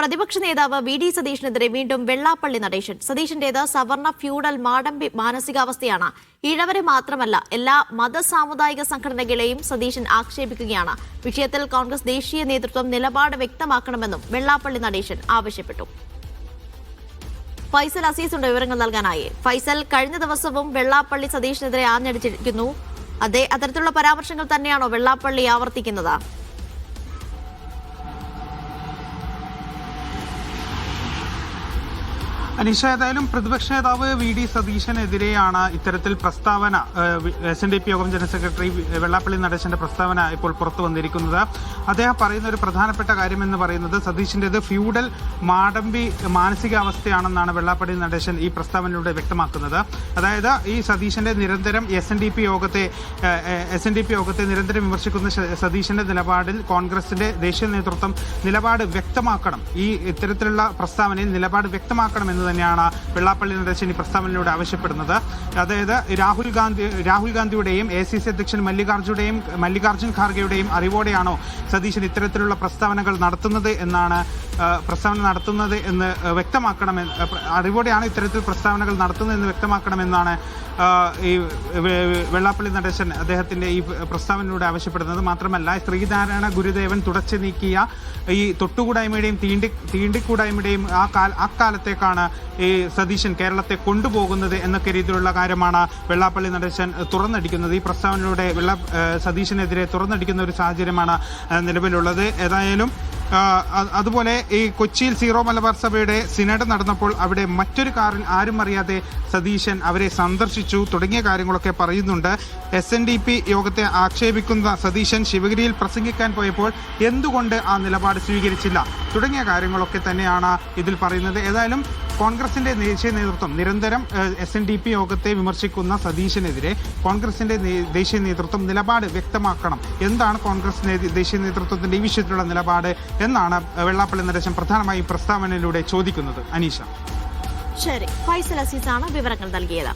പ്രതിപക്ഷ നേതാവ് V D സതീഷിനെതിരെ വീണ്ടും വെള്ളാപ്പള്ളി നടേശൻ. സതീഷിന്റേത് സവർണ ഫ്യൂഡൽ മാടമ്പി മാനസികാവസ്ഥയാണ്. ഇഴവരെ മാത്രമല്ല എല്ലാ മത സാമുദായിക സംഘടനകളെയും സതീശൻ ആക്ഷേപിക്കുകയാണ്. വിഷയത്തിൽ കോൺഗ്രസ് ദേശീയ നേതൃത്വം നിലപാട് വ്യക്തമാക്കണമെന്നും വെള്ളാപ്പള്ളി നടേശൻ ആവശ്യപ്പെട്ടു. ഫൈസൽ അസീസുണ്ട് വിവരങ്ങൾ നൽകാനായി. ഫൈസൽ കഴിഞ്ഞ ദിവസവും വെള്ളാപ്പള്ളി സതീഷിനെതിരെ ആഞ്ഞടിച്ചിരിക്കുന്നു. അതേ അത്തരത്തിലുള്ള പരാമർശങ്ങൾ തന്നെയാണോ വെള്ളാപ്പള്ളി ആവർത്തിക്കുന്നത്? അനീഷ ഏതായാലും പ്രതിപക്ഷ നേതാവ് വി ഡി സതീശനെതിരെയാണ് ഇത്തരത്തിൽ പ്രസ്താവന എസ് എൻ ഡി പി യോഗം ജനറൽ സെക്രട്ടറി വെള്ളാപ്പള്ളി നടേശന്റെ പ്രസ്താവന ഇപ്പോൾ പുറത്തു വന്നിരിക്കുന്നത്. അദ്ദേഹം പറയുന്ന ഒരു പ്രധാനപ്പെട്ട കാര്യം എന്ന് പറയുന്നത് സതീശിന്റെത് ഫ്യൂഡൽ മാടമ്പി മാനസികാവസ്ഥയാണെന്നാണ് വെള്ളാപ്പള്ളി നടേശൻ ഈ പ്രസ്താവനയിലൂടെ വ്യക്തമാക്കുന്നത്. അതായത് ഈ സതീശന്റെ നിരന്തരം എസ് എൻ ഡി പി യോഗത്തെ എസ് എൻ ഡി പി യോഗത്തെ നിരന്തരം വിമർശിക്കുന്ന സതീശന്റെ നിലപാടിൽ കോൺഗ്രസിന്റെ ദേശീയ നേതൃത്വം നിലപാട് വ്യക്തമാക്കണം. ഈ ഇത്തരത്തിലുള്ള പ്രസ്താവനയിൽ നിലപാട് വ്യക്തമാക്കണം എന്ന് തന്നെയാണ് വെള്ളാപ്പള്ളി നടേശൻ ഈ പ്രസ്താവനയിലൂടെ ആവശ്യപ്പെടുന്നത്. അതായത് രാഹുൽ ഗാന്ധി രാഹുൽ ഗാന്ധിയുടെയും എ സി സി അധ്യക്ഷൻ മല്ലികാർജുടെയും മല്ലികാർജുൻ ഖാർഗെയുടെയും അറിവോടെയാണോ സതീശൻ ഇത്തരത്തിലുള്ള പ്രസ്താവനകൾ നടത്തുന്നത് എന്നാണ് പ്രസ്താവന നടത്തുന്നത് എന്ന് വ്യക്തമാക്കണമെന്ന് അറിവോടെയാണ് ഇത്തരത്തിൽ പ്രസ്താവനകൾ നടത്തുന്നത് എന്ന് വ്യക്തമാക്കണമെന്നാണ് ഈ വെള്ളാപ്പള്ളി നടേശൻ അദ്ദേഹത്തിന്റെ ഈ പ്രസ്താവനയിലൂടെ ആവശ്യപ്പെടുന്നത് മാത്രമല്ല ശ്രീനാരായണ ഗുരുദേവൻ തുടച്ചു നീക്കിയ ഈ തൊട്ടുകൂടായ്മയുടെയും തീണ്ടി തീണ്ടിക്കൂടായ്മയുടെയും ആ കാല അക്കാലത്തേക്കാണ് കാലത്തേക്കാണ് ഈ സതീശൻ കേരളത്തെ കൊണ്ടുപോകുന്നത് എന്നൊക്കെ രീതിയിലുള്ള കാര്യമാണ് വെള്ളാപ്പള്ളി നടേശൻ തുറന്നടിക്കുന്നത്. ഈ പ്രസ്താവനയിലൂടെ വെള്ള സതീശനെതിരെ തുറന്നടിക്കുന്ന ഒരു സാഹചര്യമാണ് നിലവിലുള്ളത്. ഏതായാലും അതുപോലെ ഈ കൊച്ചിയിൽ സീറോ മലബാർ സഭയുടെ സിനഡ് നടന്നപ്പോൾ അവിടെ മറ്റൊരു കാറിൽ ആരും അറിയാതെ സതീശൻ അവരെ സന്ദർശിച്ചു. തുടങ്ങിയ കാര്യങ്ങളൊക്കെ പറയുന്നുണ്ട്. എസ് എൻ ഡി പി യോഗത്തെ ആക്ഷേപിക്കുന്ന സതീശൻ ശിവഗിരിയിൽ പ്രസംഗിക്കാൻ പോയപ്പോൾ എന്തുകൊണ്ട് ആ നിലപാട് സ്വീകരിച്ചില്ല? തുടങ്ങിയ കാര്യങ്ങളൊക്കെ തന്നെയാണ് ഇതിൽ പറയുന്നത്. ഏതായാലും കോൺഗ്രസിന്റെ ദേശീയ നേതൃത്വം നിരന്തരം എസ് എൻ ഡി പി യോഗത്തെ വിമർശിക്കുന്ന സതീശനെതിരെ കോൺഗ്രസിന്റെ ദേശീയ നേതൃത്വം നിലപാട് വ്യക്തമാക്കണം. എന്താണ് കോൺഗ്രസ് ദേശീയ നേതൃത്വത്തിന്റെ ഈ വിഷയത്തിലുള്ള നിലപാട് എന്നാണ് വെള്ളാപ്പള്ളി നരേശൻ പ്രധാനമായും പ്രസ്താവനയിലൂടെ ചോദിക്കുന്നത്. അനീഷ. ശരി. ഫൈസൽ അസീസാണ് വിവരങ്ങൾ നൽകിയത്.